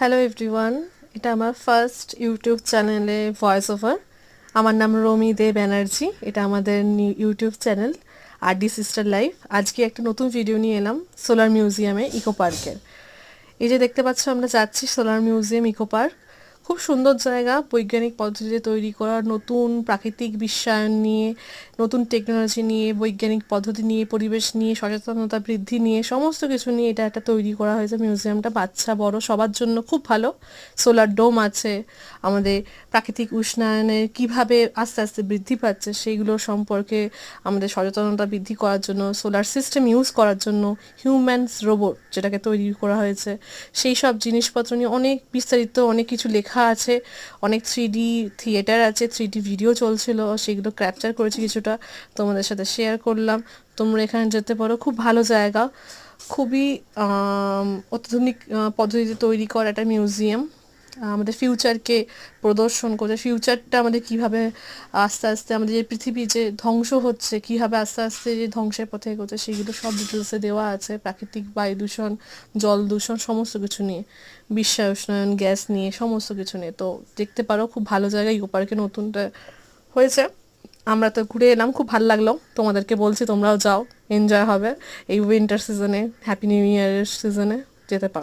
Hello everyone এটা আমার first YouTube চ্যানেলে ভয়েস ওভার আমার নাম রমি দে ব্যানার্জি এটা আমাদের YouTube channel R D sister life আজকে একটা নতুন ভিডিও নিয়ে এলাম সোলার মিউজিয়ামে ইকো পার্কের এই যে দেখতে পাচ্ছ, আমরা যাচ্ছি সোলার মিউজিয়াম ইকো পার্ক খুব সুন্দর জায়গা, বৈজ্ঞানিক পদ্ধতিতে তৈরি করা, নতুন প্রাকৃতিক বিশ্বায়ন নিয়ে, নতুন টেকনোলজি নিয়ে, বৈজ্ঞানিক পদ্ধতি নিয়ে, পরিবেশ নিয়ে, সচেতনতা বৃদ্ধি নিয়ে, সমস্ত কিছু নিয়ে এটা একটা তৈরি করা হয়েছে। মিউজিয়ামটা বাচ্চা, বড়, সবার জন্য খুব ভালো। সোলার ডোম আছে, আমাদের প্রাকৃতিক উষ্ণায়নের কীভাবে আস্তে আস্তে বৃদ্ধি পাচ্ছে সেইগুলো সম্পর্কে আমাদের সচেতনতা বৃদ্ধি করার জন্য সোলার সিস্টেম ইউজ করার জন্য হিউম্যানস রোবট যেটাকে তৈরি করা হয়েছে, সেই সব জিনিসপত্র নিয়ে অনেক বিস্তারিত অনেক কিছু লেখা আছে, অনেক থ্রি ডি থিয়েটার আছে থ্রি ডি ভিডিও চলছিল, সেগুলো ক্যাপচার করেছি কিছুটা, তোমাদের সাথে শেয়ার করলাম। তোমরা এখানে যেতে পারো, খুব ভালো জায়গা। খুবই অত্যাধুনিক পদ্ধতিতে তৈরি করা একটা মিউজিয়াম আমাদের ফিউচারকে প্রদর্শন করছে। ফিউচারটা আমাদের কীভাবে আস্তে আস্তে আমাদের যে পৃথিবী যে ধ্বংস হচ্ছে, কীভাবে আস্তে আস্তে যে ধ্বংসের পথে এগোচ্ছে, সেগুলো সব ডিটেলসে দেওয়া আছে। প্রাকৃতিক বায়ু দূষণ, জল দূষণ, সমস্ত কিছু নিয়ে। বিশ্বায়ন গ্যাস নিয়ে, সমস্ত কিছু নিয়ে। তো দেখতে পারো, খুব ভালো জায়গা ইকো পার্কে নতুনটা হয়েছে। আমরা তো ঘুরে এলাম, খুব ভালো লাগল। তোমাদেরকে বলছি তোমরাও যাও এনজয় হবে। এই উইন্টার সিজনে হ্যাপি নিউ ইয়ারের সিজনে যেতে পারো।